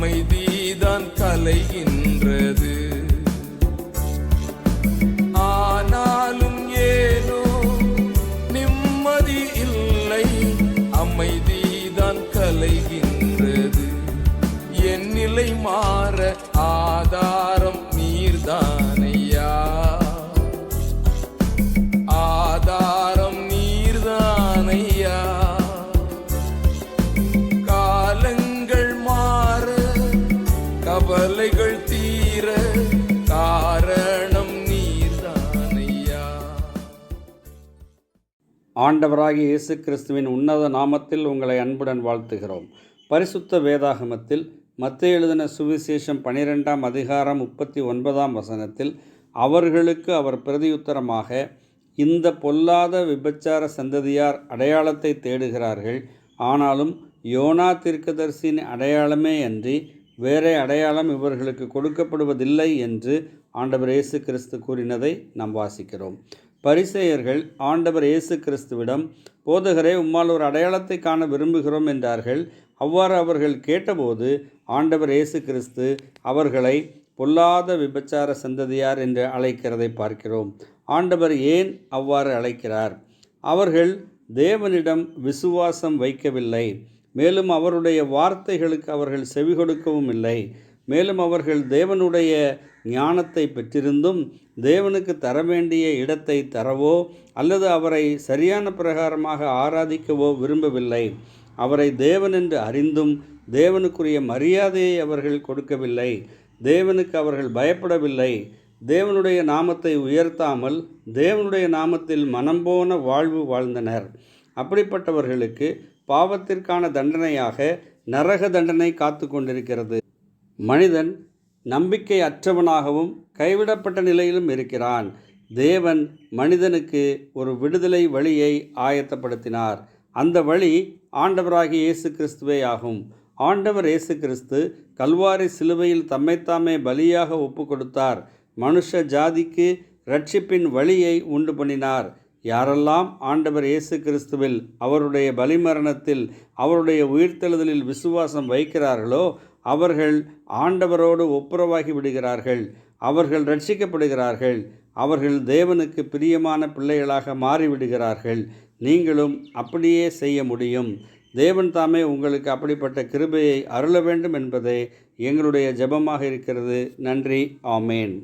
அமைதிதான் கலைகின்றது. ஆனாலும் ஏனோ நிம்மதி இல்லை அமைதிதான் கலைகின்றது. என் நிலை மாற ஆதாரம் நீர்தான். கவலைகள் தீர காரணம் நீர்தானையா ஆண்டவராகிய இயேசு கிறிஸ்துவின் உன்னத நாமத்தில் உங்களை அன்புடன் வாழ்த்துகிறோம். பரிசுத்த வேதாகமத்தில் மத்திய எழுதின சுவிசேஷம் பனிரெண்டாம் அதிகாரம் முப்பத்தி ஒன்பதாம் வசனத்தில் அவர்களுக்கு அவர் பிரதியுத்தரமாக இந்த பொல்லாத விபச்சார சந்ததியார் அடையாளத்தை தேடுகிறார்கள். ஆனாலும் யோனா தீர்க்கதரிசியின் அடையாளமே அன்றி வேறே அடையாளம் இவர்களுக்கு கொடுக்கப்படுவதில்லை என்று ஆண்டவர் இயேசு கிறிஸ்து கூறினதை நாம் வாசிக்கிறோம். பரிசேயர்கள் ஆண்டவர் இயேசு கிறிஸ்துவிடம் போதகரே உம்மால் ஒரு அடையாளத்தை காண விரும்புகிறோம் என்றார்கள். அவ்வாறு அவர்கள் கேட்டபோது ஆண்டவர் இயேசு கிறிஸ்து அவர்களை பொல்லாத விபச்சார சந்ததியார் என்று அழைக்கிறதை பார்க்கிறோம். ஆண்டவர் ஏன் அவ்வாறு அழைக்கிறார்? அவர்கள் தேவனிடம் விசுவாசம் வைக்கவில்லை. மேலும் அவருடைய வார்த்தைகளுக்கு அவர்கள் செவி கொடுக்கவும் இல்லை. மேலும் அவர்கள் தேவனுடைய ஞானத்தை பெற்றிருந்தும் தேவனுக்கு தர வேண்டிய இடத்தை தரவோ அல்லது அவரை சரியான பிரகாரமாக ஆராதிக்கவோ விரும்பவில்லை. அவரை தேவன் என்று அறிந்தும் தேவனுக்குரிய மரியாதையை அவர்கள் கொடுக்கவில்லை. தேவனுக்கு அவர்கள் பயப்படவில்லை. தேவனுடைய நாமத்தை உயர்த்தாமல் தேவனுடைய நாமத்தில் மனம் போன வாழ்வு வாழ்ந்தனர். அப்படிப்பட்டவர்களுக்கு பாவத்திற்கான தண்டனையாக நரக தண்டனை காத்து கொண்டிருக்கிறது. மனிதன் நம்பிக்கை அற்றவனாகவும் கைவிடப்பட்ட நிலையிலும் இருக்கிறான். தேவன் மனிதனுக்கு ஒரு விடுதலை வழியை ஆயத்தப்படுத்தினார். அந்த வழி ஆண்டவராகிய இயேசு கிறிஸ்துவே ஆகும். ஆண்டவர் இயேசு கிறிஸ்து கல்வாரி சிலுவையில் தம்மைத்தாமே பலியாக ஒப்பு கொடுத்தார் மனுஷ ஜாதிக்கு ரட்சிப்பின் வழியை உண்டு பண்ணினார். யாரெல்லாம் ஆண்டவர் இயேசு கிறிஸ்துவில் அவருடைய பலிமரணத்தில் அவருடைய உயிர்த்தெழுதலில் விசுவாசம் வைக்கிறார்களோ அவர்கள் ஆண்டவரோடு ஒப்புரவாகி விடுகிறார்கள். அவர்கள் ரட்சிக்கப்படுகிறார்கள் அவர்கள் தேவனுக்கு பிரியமான பிள்ளைகளாக மாறிவிடுகிறார்கள். நீங்களும் அப்படியே செய்ய முடியும். தேவன் தாமே உங்களுக்கு அப்படிப்பட்ட கிருபையை அருள வேண்டும் என்பதே எங்களுடைய ஜெபமாக இருக்கிறது. நன்றி. ஆமேன்.